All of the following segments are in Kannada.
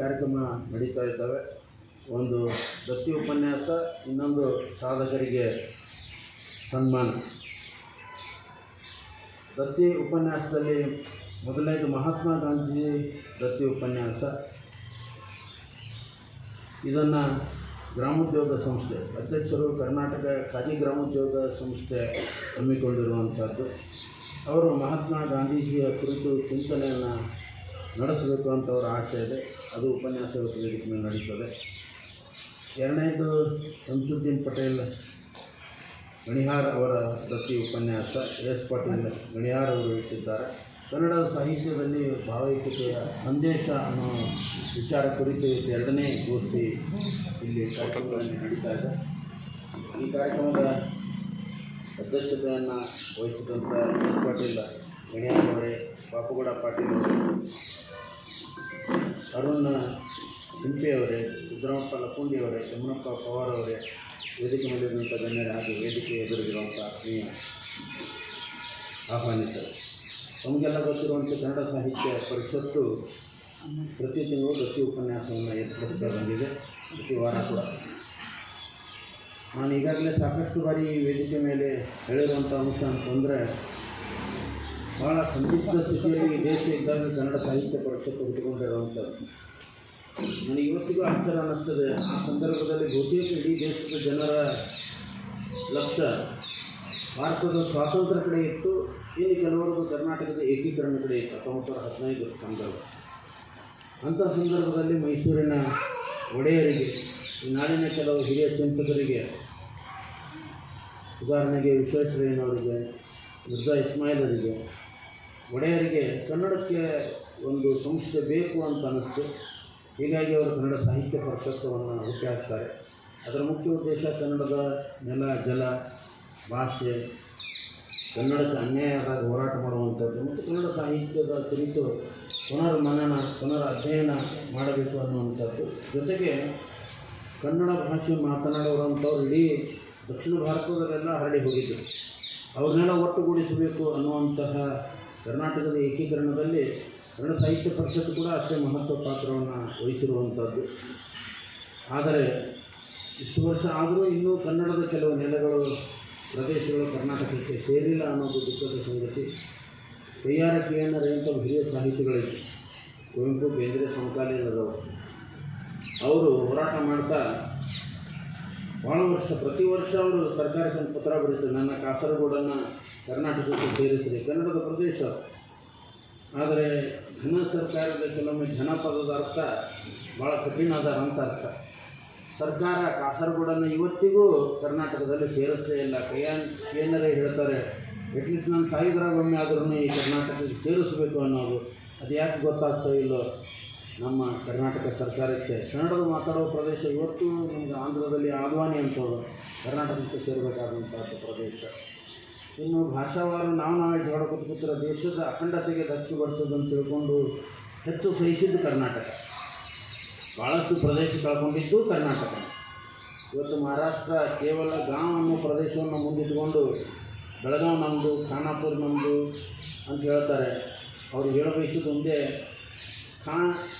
ಕಾರ್ಯಕ್ರಮ ನಡೀತಾ ಇದ್ದಾವೆ. ಒಂದು ದತ್ತಿ ಉಪನ್ಯಾಸ, ಇನ್ನೊಂದು ಸಾಧಕರಿಗೆ ಸನ್ಮಾನ. ದತ್ತಿ ಉಪನ್ಯಾಸದಲ್ಲಿ ಮೊದಲನೇದು ಮಹಾತ್ಮ ಗಾಂಧೀಜಿ ದತ್ತಿ ಉಪನ್ಯಾಸ. ಇದನ್ನು ಗ್ರಾಮೋದ್ಯೋಗ ಸಂಸ್ಥೆ, ಅಧ್ಯಕ್ಷರು ಕರ್ನಾಟಕ ಖಾದಿ ಗ್ರಾಮೋದ್ಯೋಗ ಸಂಸ್ಥೆ ಹಮ್ಮಿಕೊಂಡಿರುವಂಥದ್ದು. ಅವರು ಮಹಾತ್ಮ ಗಾಂಧೀಜಿಯ ಕುರಿತು ಚಿಂತನೆಯನ್ನು ನಡೆಸಬೇಕು ಅಂತ ಅವರ ಆಸೆ ಇದೆ. ಅದು ಉಪನ್ಯಾಸ ವೇದಿಕೆ ಮೇಲೆ ನಡೀತದೆ ಎರಡನೇದು ಶಂಸುದ್ದೀನ್ ಪಟೇಲ್ ಗಣಿಹಾರ್ ಅವರ ಪ್ರತಿ ಉಪನ್ಯಾಸ. ಎಸ್ ಪಾಟೀಲ್ ಗಣಿಹಾರ್ ಅವರು ಇಟ್ಟಿದ್ದಾರೆ. ಕನ್ನಡ ಸಾಹಿತ್ಯದಲ್ಲಿ ಭಾವೈಕ್ಯತೆಯ ಸಂದೇಶ ಅನ್ನೋ ವಿಚಾರ ಕುರಿತು ಎರಡನೇ ಗೋಷ್ಠಿ ಇಲ್ಲಿ ಕಾರ್ಯಕ್ರಮದಲ್ಲಿ ನಡೀತಾ ಇದೆ. ಈ ಕಾರ್ಯಕ್ರಮದ ಅಧ್ಯಕ್ಷತೆಯನ್ನು ವಹಿಸಿದಂಥ ಎಸ್ ಪಾಟೀಲ್ ಗಣಿಹಾರ್ ಅವರೇ, ಬಾಪುಗೌಡ ಪಾಟೀಲ್ ಅವರು ಅರುಣ್ ಅವರೇ ಸಿದ್ದರಾಮಪ್ಪ ಲಕ್ಕುಂಡಿಯವರೇ ಯಮನಪ್ಪ ಪವಾರ್ ಅವರೇ ವೇದಿಕೆ ಮೇಲಿರುವಂಥ ಗಣ್ಯರೇ ಹಾಗೂ ವೇದಿಕೆ ಎದುರಿಗಿರುವಂಥ ಆತ್ಮೀಯ ಆಹ್ವಾನಿತರು. ನಮಗೆಲ್ಲ ಗೊತ್ತಿರುವಂಥ ಕನ್ನಡ ಸಾಹಿತ್ಯ ಪರಿಷತ್ತು ಪ್ರತಿ ತಿಂಗಳು, ಪ್ರತಿ ಉಪನ್ಯಾಸವನ್ನು ಏರ್ಪಡಿಸ್ತಾ ಬಂದಿದೆ, ಪ್ರತಿ ವಾರ ಕೂಡ. ನಾನು ಈಗಾಗಲೇ ಸಾಕಷ್ಟು ಬಾರಿ ಈ ವೇದಿಕೆ ಮೇಲೆ ಹೇಳಿರುವಂಥ ಅಂಶ ಅಂತಂದರೆ ಭಾಳ ಸಂದಿಗ್ಧ ಸ್ಥಿತಿಯಲ್ಲಿ ದೇಶ ಇದ್ದಾಗ ಕನ್ನಡ ಸಾಹಿತ್ಯ ಪರಿಷತ್ತು ಹುಟ್ಟುಕೊಂಡಿರುವಂಥದ್ದು. ನನಗೆ ಇವತ್ತಿಗೂ ಆಶ್ಚರ್ಯ ಅನ್ನಿಸ್ತದೆ. ಆ ಸಂದರ್ಭದಲ್ಲಿ ಬಹುತೇಕ ಇಡೀ ದೇಶದ ಜನರ ಲಕ್ಷ್ಯ ಭಾರತದ ಸ್ವಾತಂತ್ರ್ಯ ಕಡೆ ಇತ್ತು. ಇಲ್ಲಿ ಕೆಲವರೆಗೂ ಕರ್ನಾಟಕದ ಏಕೀಕರಣ ಕಡೆ ಇತ್ತು. ಹತ್ತೊಂಬತ್ತು ನೂರ ಹದಿನೈದು ಸಂದರ್ಭ. ಅಂಥ ಸಂದರ್ಭದಲ್ಲಿ ಮೈಸೂರಿನ ಒಡೆಯರಿಗೆ ನಾಡಿನ ಕೆಲವು ಹಿರಿಯ ಚಿಂತಕರಿಗೆ, ಉದಾಹರಣೆಗೆ ವಿಶ್ವೇಶ್ವರಯ್ಯನವರಿಗೆ, ಮಿರ್ಜಾ ಇಸ್ಮಾಯಿಲರಿಗೆ ಒಡೆಯರಿಗೆ ಕನ್ನಡಕ್ಕೆ ಒಂದು ಸಂಸ್ಥೆ ಬೇಕು ಅಂತ ಅನ್ನಿಸ್ತು. ಹೀಗಾಗಿ ಅವರು ಕನ್ನಡ ಸಾಹಿತ್ಯ ಪರಿಷತ್ತವನ್ನು ಹುಟ್ಟಿ ಹಾಕ್ತಾರೆ. ಅದರ ಮುಖ್ಯ ಉದ್ದೇಶ ಕನ್ನಡದ ನೆಲ, ಜಲ, ಭಾಷೆ, ಕನ್ನಡಕ್ಕೆ ಅನ್ಯಾಯ ಹೋರಾಟ ಮಾಡುವಂಥದ್ದು ಮತ್ತು ಕನ್ನಡ ಸಾಹಿತ್ಯದ ಕುರಿತು ಪುನರ್ ಮನನ, ಪುನರ್ ಅಧ್ಯಯನ ಮಾಡಬೇಕು ಅನ್ನುವಂಥದ್ದು. ಜೊತೆಗೆ ಕನ್ನಡ ಭಾಷೆ ಮಾತನಾಡುವಂಥವ್ರು ಇಡೀ ದಕ್ಷಿಣ ಭಾರತದಲ್ಲೆಲ್ಲ ಹರಡಿ ಹೋಗಿದ್ದರು ಅವ್ರನ್ನೆಲ್ಲ ಒಟ್ಟುಗೂಡಿಸಬೇಕು ಅನ್ನುವಂತಹ ಕರ್ನಾಟಕದ ಏಕೀಕರಣದಲ್ಲಿ ಕನ್ನಡ ಸಾಹಿತ್ಯ ಪರಿಷತ್ತು ಕೂಡ ಅಷ್ಟೇ ಮಹತ್ವ ಪಾತ್ರವನ್ನು ವಹಿಸಿರುವಂಥದ್ದು. ಆದರೆ ಇಷ್ಟು ವರ್ಷ ಆದರೂ ಇನ್ನೂ ಕನ್ನಡದ ಕೆಲವು ನೆಲೆಗಳು, ಪ್ರದೇಶಗಳು ಕರ್ನಾಟಕಕ್ಕೆ ಸೇರಿಲ್ಲ ಅನ್ನೋದು ದುಃಖದ ಸಂಗತಿ. ಕೈಯಾರ ಕಿಯಣ್ಣರೆ ಅಂತ ಹಿರಿಯ ಸಾಹಿತಿಗಳಿತ್ತು ಕುವೆಂಪು, ಬೇಂದ್ರೆ ಸಮಕಾಲೀನದವರು ಅವರು ಹೋರಾಟ ಮಾಡ್ತಾ ಭಾಳ ವರ್ಷ, ಪ್ರತಿ ವರ್ಷ ಅವರು ಸರ್ಕಾರಕ್ಕೆ ಪತ್ರ ಬರೀತಾರೆ ನನ್ನ ಕಾಸರಗೋಡನ್ನು ಕರ್ನಾಟಕಕ್ಕೆ ಸೇರಿಸಿದೆ ಕನ್ನಡದ ಪ್ರದೇಶ. ಆದರೆ ಘನ ಸರ್ಕಾರದ ಕೆಲವೊಮ್ಮೆ ಜನಪದದ ಅರ್ಥ ಭಾಳ ಕಠಿಣ ಅದ ಅಂತ ಅರ್ಥ. ಸರ್ಕಾರ ಕಾಸರಗೋಡನ್ನು ಇವತ್ತಿಗೂ ಕರ್ನಾಟಕದಲ್ಲಿ ಸೇರಿಸಲೇ ಇಲ್ಲ. ಕೈಯಾನ್ ಏನರೇ ಹೇಳ್ತಾರೆ ಅಟ್ಲೀಸ್ಟ್ ನಾನು ಸಾವಿರಾಗೊಮ್ಮೆ ಆದ್ರೂ ಈ ಕರ್ನಾಟಕಕ್ಕೆ ಸೇರಿಸಬೇಕು ಅನ್ನೋದು. ಅದು ಯಾಕೆ ಗೊತ್ತಾಗ್ತಾ ಇಲ್ಲೋ? ನಮ್ಮ ಕರ್ನಾಟಕ ಸರ್ಕಾರಕ್ಕೆ. ಕನ್ನಡದ ಮಾತಾಡುವ ಪ್ರದೇಶ ಇವತ್ತು ನಮಗೆ ಆಂಧ್ರದಲ್ಲಿ ಆದ್ವಾನಿ ಅಂತವರು. ಕರ್ನಾಟಕಕ್ಕೆ ಸೇರಬೇಕಾದಂಥ ಪ್ರದೇಶ. ಇನ್ನು ಭಾಷಾವಾರು ನಾವು ನಾವೇ ಜಗಳ ದೇಶದ ಅಖಂಡತೆಗೆ ಧಕ್ಕೆ ಬರ್ತದೆ ಅಂತ ತಿಳ್ಕೊಂಡು ಹೆಚ್ಚು ಸಹಿಸಿದ್ದು ಕರ್ನಾಟಕ. ಭಾಳಷ್ಟು ಪ್ರದೇಶ ಕಳ್ಕೊಂಡಿದ್ದು ಕರ್ನಾಟಕ. ಇವತ್ತು ಮಹಾರಾಷ್ಟ್ರ ಕೇವಲ ಗಾಂವ್ ಅನ್ನೋ ಪ್ರದೇಶವನ್ನು ಮುಂದಿಟ್ಟುಕೊಂಡು ಬೆಳಗಾವ್ ನಮ್ಮದು ಖಾನಾಪುರ ನಮ್ಮದು ಅಂತ ಹೇಳ್ತಾರೆ. ಅವ್ರಿಗೆ ಹೇಳಬಯಸಿದ್ದು ಒಂದೇ, ಖಾ,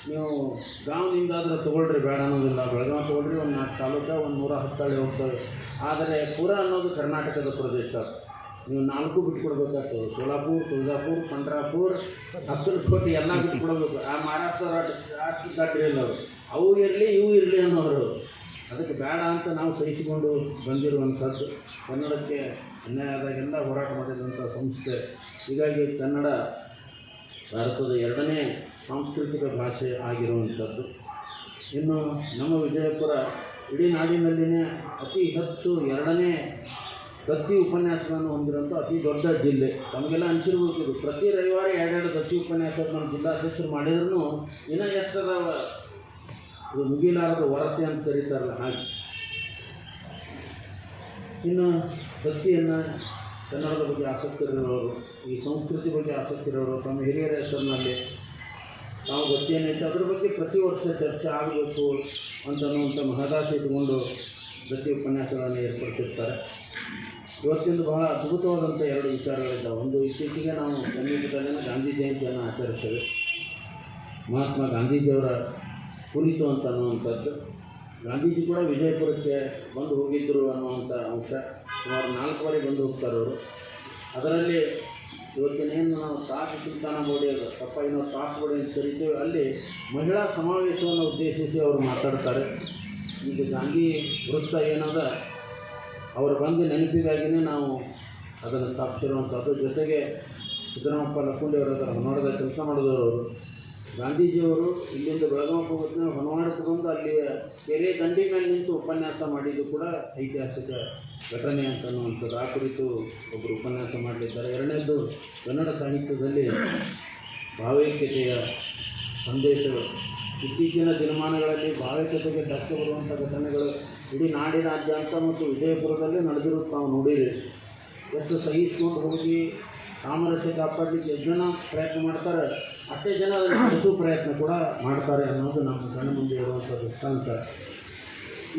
ನೀವು ಗ್ರಾಮದಿಂದಾದರೂ ತೊಗೊಳ್ರಿ ಬೇಡ ಅನ್ನೋದಿಲ್ಲ. ಬೆಳಗಾವ್ ತೊಗೊಳ್ರಿ, ಒಂದು ನಾಲ್ಕು ತಾಲೂಕು, ಒಂದು ನೂರ ಹತ್ತು ಹಳ್ಳಿ ಹೋಗ್ತವೆ. ಆದರೆ ಪುರ ಅನ್ನೋದು ಕರ್ನಾಟಕದ ಪ್ರದೇಶ. ನೀವು ನಾಲ್ಕು ಬಿಟ್ಕೊಡ್ಬೇಕಾಗ್ತದೆ. ಸೋಲಾಪುರ್, ತುಳಜಾಪುರ್, ಪಂಡ್ರಾಪುರ್ ಅಕ್ಕಲಕೋಟೆ ಎಲ್ಲ ಬಿಟ್ಕೊಡ್ಬೇಕು. ಆ ಮಹಾರಾಷ್ಟ್ರ ರಾಷ್ಟ್ರ ದಾಟ್ರಿ ಇಲ್ಲ ಅವರು. ಅವು ಇರಲಿ, ಇವು ಇರಲಿ ಅನ್ನೋರು. ಅದಕ್ಕೆ ಬೇಡ ಅಂತ ನಾವು ಸಹಿಸಿಕೊಂಡು ಬಂದಿರುವಂಥದ್ದು. ಕನ್ನಡಕ್ಕೆ ಅನ್ಯಾಯ ಆದಾಗೆಲ್ಲ ಹೋರಾಟ ಮಾಡಿದಂಥ ಸಂಸ್ಥೆ. ಹೀಗಾಗಿ ಕನ್ನಡ ಭಾರತದ ಎರಡನೇ ಸಾಂಸ್ಕೃತಿಕ ಭಾಷೆ ಆಗಿರುವಂಥದ್ದು. ಇನ್ನು ನಮ್ಮ ವಿಜಯಪುರ ಇಡೀ ನಾಡಿನಲ್ಲಿನೇ ಅತಿ ಹೆಚ್ಚು ಎರಡನೇ ದತ್ತಿ ಉಪನ್ಯಾಸಗಳನ್ನು ಹೊಂದಿರುವಂಥ ಅತಿ ದೊಡ್ಡ ಜಿಲ್ಲೆ. ಅನಿಸಿರ್ಬೇಕು ಇದು. ಪ್ರತಿ ರವಿವಾರ ಎರಡೆರಡು ದತ್ತಿ ಉಪನ್ಯಾಸ ನಮ್ಮ ಜಿಲ್ಲಾಧ್ಯಕ್ಷರು ಮಾಡಿದ್ರು ಇನ್ನು ಎಷ್ಟರ ಇದು ಮುಗಿಲಾರದ ವರತೆ ಅಂತ ಕರೀತಾರಲ್ಲ ಹಾಗೆ. ಇನ್ನು ದತ್ತಿಯನ್ನು ಕನ್ನಡದ ಬಗ್ಗೆ ಆಸಕ್ತಿ ಇರೋರು, ಈ ಸಂಸ್ಕೃತಿ ಬಗ್ಗೆ ಆಸಕ್ತಿ ಇರೋರು, ತಮ್ಮ ಹಿರಿಯರ ಹೆಸರಿನಲ್ಲಿ ತಾವು ದತ್ತಿಯನ್ನಿಟ್ಟು ಅದ್ರ ಬಗ್ಗೆ ಪ್ರತಿ ವರ್ಷ ಚರ್ಚೆ ಆಗಬೇಕು ಅಂತ ಮಹದಾಸೆ ಇಟ್ಕೊಂಡು ದತ್ತಿ ಉಪನ್ಯಾಸಗಳನ್ನು ಏರ್ಪಡಿಸಿರ್ತಾರೆ ಇವತ್ತಿಂದು ಬಹಳ ಅದ್ಭುತವಾದಂಥ ಎರಡು ವಿಚಾರಗಳಿದ್ದಾವೆ. ಒಂದು, ಇತ್ತೀಚೆಗೆ ನಾವು ಸಮೀಪದಲ್ಲಿನ ಗಾಂಧಿ ಜಯಂತಿಯನ್ನು ಆಚರಿಸ್ತೇವೆ ಮಹಾತ್ಮ ಗಾಂಧೀಜಿಯವರ ಕುರಿತು ಅಂತ ಅನ್ನುವಂಥದ್ದು. ಗಾಂಧೀಜಿ ಕೂಡ ವಿಜಯಪುರಕ್ಕೆ ಬಂದು ಹೋಗಿದ್ದರು ಅನ್ನುವಂಥ ಅಂಶ. ಸುಮಾರು ನಾಲ್ಕು ಬಾರಿ ಬಂದು ಹೋಗ್ತಾರೆ ಅವರು. ಅದರಲ್ಲಿ ಇವತ್ತಿನೇನು ನಾವು ತಾಜ್ ಸುಲ್ತಾನ ಬೋಡಿ ತಪ್ಪಾಗಿ ನಾವು ತಾಸ್ ಬೋಡಿ ಅಂತ ಕರಿತೀವಿ ಅಲ್ಲಿ ಮಹಿಳಾ ಸಮಾವೇಶವನ್ನು ಉದ್ದೇಶಿಸಿ ಅವರು ಮಾತಾಡ್ತಾರೆ. ಈಗ ಗಾಂಧಿ ವೃತ್ತ ಏನದ, ಅವರು ಬಂದು ನೆನಪಿಗಾಗಿಯೇ ನಾವು ಅದನ್ನು ಸ್ಥಾಪಿಸಿರುವಂಥದ್ದು. ಜೊತೆಗೆ ಸಿದ್ದರಾಮಪ್ಪ ಲಕ್ಕುಂಡಿ ಹತ್ರ ಹೊನ್ನಾಡದ ಕೆಲಸ ಮಾಡಿದವರು ಅವರು. ಗಾಂಧೀಜಿಯವರು ಇಲ್ಲಿಂದ ಬೆಳಗಾವಿ ಹೋಗೋದನ್ನ ಹೊನವಾಡಕ್ಕೆ ಬಂದು ಅಲ್ಲಿ ಕೆರೆ ದಂಡಿ ಮೇಲೆ ನಿಂತು ಉಪನ್ಯಾಸ ಮಾಡಿದ್ದು ಕೂಡ ಐತಿಹಾಸಿಕ ಘಟನೆ ಅಂತ ಅನ್ನುವಂಥದ್ದು ಆ ಕುರಿತು ಒಬ್ಬರು ಉಪನ್ಯಾಸ ಮಾಡಲಿದ್ದಾರೆ. ಎರಡನೇದು ಕನ್ನಡ ಸಾಹಿತ್ಯದಲ್ಲಿ ಭಾವೈಕ್ಯತೆಯ ಸಂದೇಶಗಳು ಇತ್ತೀಚಿನ ದಿನಮಾನಗಳಲ್ಲಿ ಭಾವೈಕ್ಯತೆಗೆ ಧಕ್ಕೆ ಬರುವಂಥ ಘಟನೆಗಳು ಇಡೀ ನಾಡಿನಾದ್ಯಂತ ಮತ್ತು ವಿಜಯಪುರದಲ್ಲಿ ನಡೆದಿರುತ್ತೆ ನಾವು ನೋಡಿರಿ ಎಷ್ಟು ಸಹಿಸ್ಕೊಂಡು ಹೋಗಿ ಸಾಮರಸ್ಯ ಕಾಪಾಡಲಿಕ್ಕೆ ಎಷ್ಟು ಜನ ಪ್ರಯತ್ನ ಮಾಡ್ತಾರೆ, ಅಷ್ಟೇ ಜನ ಹೆಚ್ಚು ಪ್ರಯತ್ನ ಕೂಡ ಮಾಡ್ತಾರೆ ಅನ್ನೋದು ನಮ್ಮ ಕಣ್ಣು ಮುಂದೆ ಇರುವಂಥ ದೃಷ್ಟಾಂತ.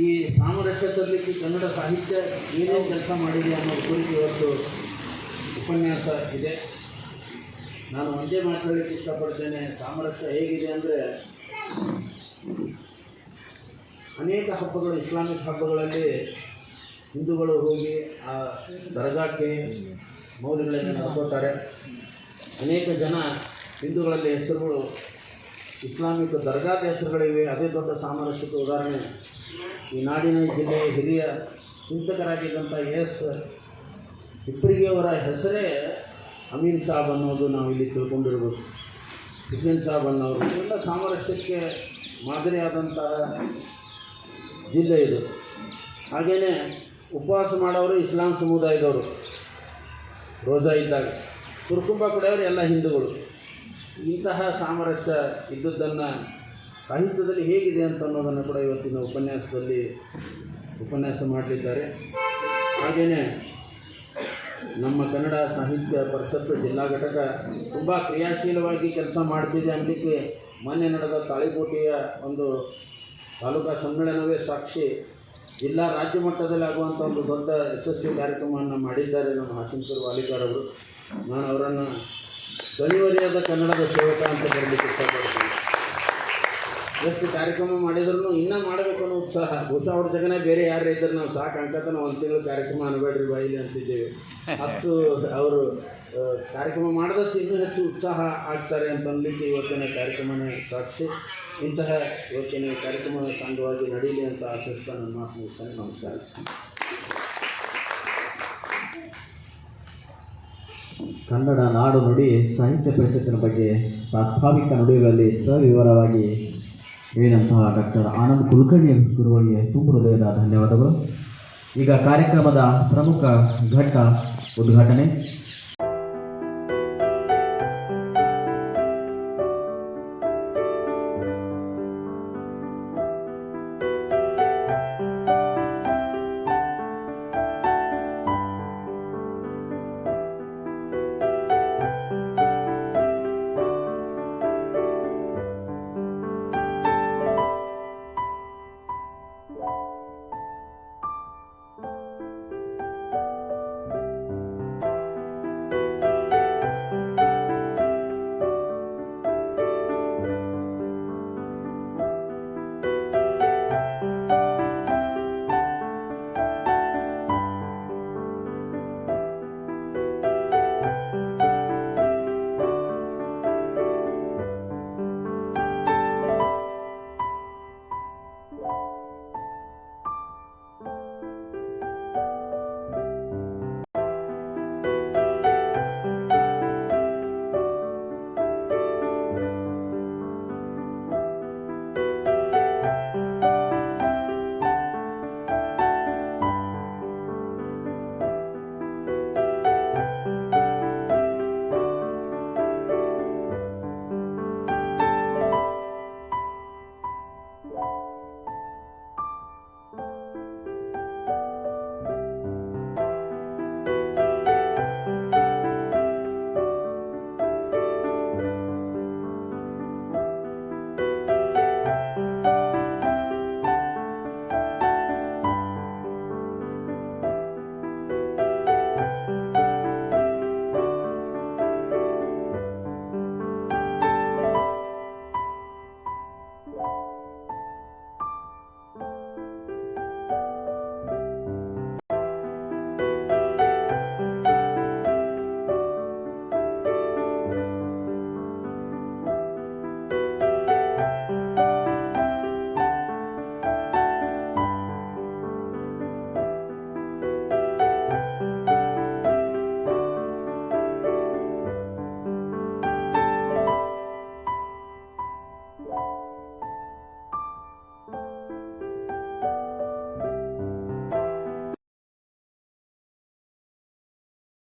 ಈ ಸಾಮರಸ್ಯ ತರಲಿಕ್ಕೆ ಕನ್ನಡ ಸಾಹಿತ್ಯ ಏನೇನು ಕೆಲಸ ಮಾಡಿದೆ ಅನ್ನೋ ಕುರಿತು ಇವತ್ತು ಉಪನ್ಯಾಸ ಇದೆ. ನಾನು ಒಂದೇ ಮಾತಾಡಲಿಕ್ಕೆ ಇಷ್ಟಪಡ್ತೇನೆ, ಸಾಮರಸ್ಯ ಹೇಗಿದೆ ಅಂದರೆ ಅನೇಕ ಹಬ್ಬಗಳು, ಇಸ್ಲಾಮಿಕ್ ಹಬ್ಬಗಳಲ್ಲಿ ಹಿಂದೂಗಳು ಹೋಗಿ ಆ ದರ್ಗಾಕ್ಕೆ ಮೌಲ್ಯಗಳನ್ನು ನಡ್ಕೋತಾರೆ ಅನೇಕ ಜನ ಹಿಂದೂಗಳಲ್ಲಿ ಹೆಸರುಗಳು ಇಸ್ಲಾಮಿಕ್ ದರ್ಗಾದ ಹೆಸರುಗಳಿವೆ. ಅದೇ ದೊಡ್ಡ ಸಾಮರಸ್ಯಕ್ಕೆ ಉದಾಹರಣೆ. ಈ ನಾಡಿನ ಜಿಲ್ಲೆಯ ಹಿರಿಯ ಚಿಂತಕರಾಗಿದ್ದಂಥ ಎಸ್ ಅವರ ಹೆಸರೇ ಅಮೀನ್ ಸಾಬ್ ಅನ್ನೋದು ನಾವು ಇಲ್ಲಿ ತಿಳ್ಕೊಂಡಿರ್ಬೋದು. ಹುಸೇನ್ ಸಾಬ್ ಅನ್ನೋರು. ಎಲ್ಲ ಸಾಮರಸ್ಯಕ್ಕೆ ಮಾದರಿಯಾದಂತಹ ಜಿಲ್ಲೆ ಇದು. ಹಾಗೆಯೇ ಉಪವಾಸ ಮಾಡೋರು ಇಸ್ಲಾಂ ಸಮುದಾಯದವರು, ರೋಜಾ ಇದ್ದಾಗ. ಸುರ್ಕುಂಬ ಕುಡಿಯೋರು ಎಲ್ಲ ಹಿಂದೂಗಳು. ಇಂತಹ ಸಾಮರಸ್ಯ ಇದ್ದದ್ದನ್ನು ಸಾಹಿತ್ಯದಲ್ಲಿ ಹೇಗಿದೆ ಅಂತ ಅನ್ನೋದನ್ನು ಕೂಡ ಇವತ್ತಿನ ಉಪನ್ಯಾಸದಲ್ಲಿ ಉಪನ್ಯಾಸ ಮಾಡಲಿದ್ದಾರೆ. ಹಾಗೆಯೇ ನಮ್ಮ ಕನ್ನಡ ಸಾಹಿತ್ಯ ಪರಿಷತ್ತು ಜಿಲ್ಲಾ ಘಟಕ ತುಂಬ ಕ್ರಿಯಾಶೀಲವಾಗಿ ಕೆಲಸ ಮಾಡ್ತಿದೆ ಅನ್ನಲಿಕ್ಕೆ ಮೊನ್ನೆ ನಡೆದ ತಾಳಿಕೋಟೆಯ ಒಂದು ತಾಲೂಕಾ ಸಮ್ಮೇಳನವೇ ಸಾಕ್ಷಿ ಜಿಲ್ಲಾ ರಾಜ್ಯ ಮಟ್ಟದಲ್ಲಿ ಆಗುವಂಥ ಒಂದು ದೊಡ್ಡ ಯಶಸ್ವಿ ಕಾರ್ಯಕ್ರಮವನ್ನು ಮಾಡಿದ್ದಾರೆ ನಮ್ಮ ಹಾಸನಪುರ ವಾಲಿಕಾರ್ ಅವರು. ನಾನು ಅವರನ್ನು ಧ್ವನಿವರಿಯಾದ ಕನ್ನಡದ ಸೇವಕ ಅಂತ ಬರಲಿಕ್ಕೆ ಇಷ್ಟಪಡ್ತೀನಿ. ಎಷ್ಟು ಕಾರ್ಯಕ್ರಮ ಮಾಡಿದ್ರು ಇನ್ನೂ ಮಾಡಬೇಕು ಅನ್ನೋ ಉತ್ಸಾಹ. ಬಹುಶಃ ಅವ್ರ ಜಗನೇ ಬೇರೆ ಯಾರು ಇದ್ದರೆ ನಾವು ಸಾಕು. ಅಂತ ನಾವು ಒಂದು ತಿಂಗಳು ಕಾರ್ಯಕ್ರಮ ಅನ್ಬೇಡ್ರಿ ಬಾಯಿಲಿ ಅಂತಿದ್ದೇವೆ. ಅಷ್ಟು ಅವರು ಕಾರ್ಯಕ್ರಮ ಮಾಡಿದಷ್ಟು ಇನ್ನೂ ಹೆಚ್ಚು ಉತ್ಸಾಹ ಆಗ್ತಾರೆ ಅಂತ ಅನ್ಲಿಕ್ಕೆ ಇವತ್ತಿನ ಕಾರ್ಯಕ್ರಮನೇ ಸಾಕ್ಷಿ. ಇಂತಹ ಯೋಚನೆ ಕಾರ್ಯಕ್ರಮದ ಸಂಘವಾಗಿ ನಡೆಯಲಿ ಅಂತ ಆಶಿಸ್ತಾ ನನ್ನ ಮಾತು ಮುಗಿಸ್ತಾನೆ ನಮಸ್ಕಾರ. ಕನ್ನಡ ನಾಡು ನುಡಿ ಸಾಹಿತ್ಯ ಪರಿಷತ್ತಿನ ಬಗ್ಗೆ ಪ್ರಾಸ್ತಾವಿಕ ನುಡಿಗಳಲ್ಲಿ ಸವಿವರವಾಗಿ ಹೇಳಿದಂತಹ ಡಾಕ್ಟರ್ ಆನಂದ್ ಕುಲಕರ್ಣಿ ಗುರುಗಳಿಗೆ ತುಂಬ ಹೃದಯದ ಧನ್ಯವಾದಗಳು. ಈಗ ಕಾರ್ಯಕ್ರಮದ ಪ್ರಮುಖ ಘಟ್ಟ ಉದ್ಘಾಟನೆ.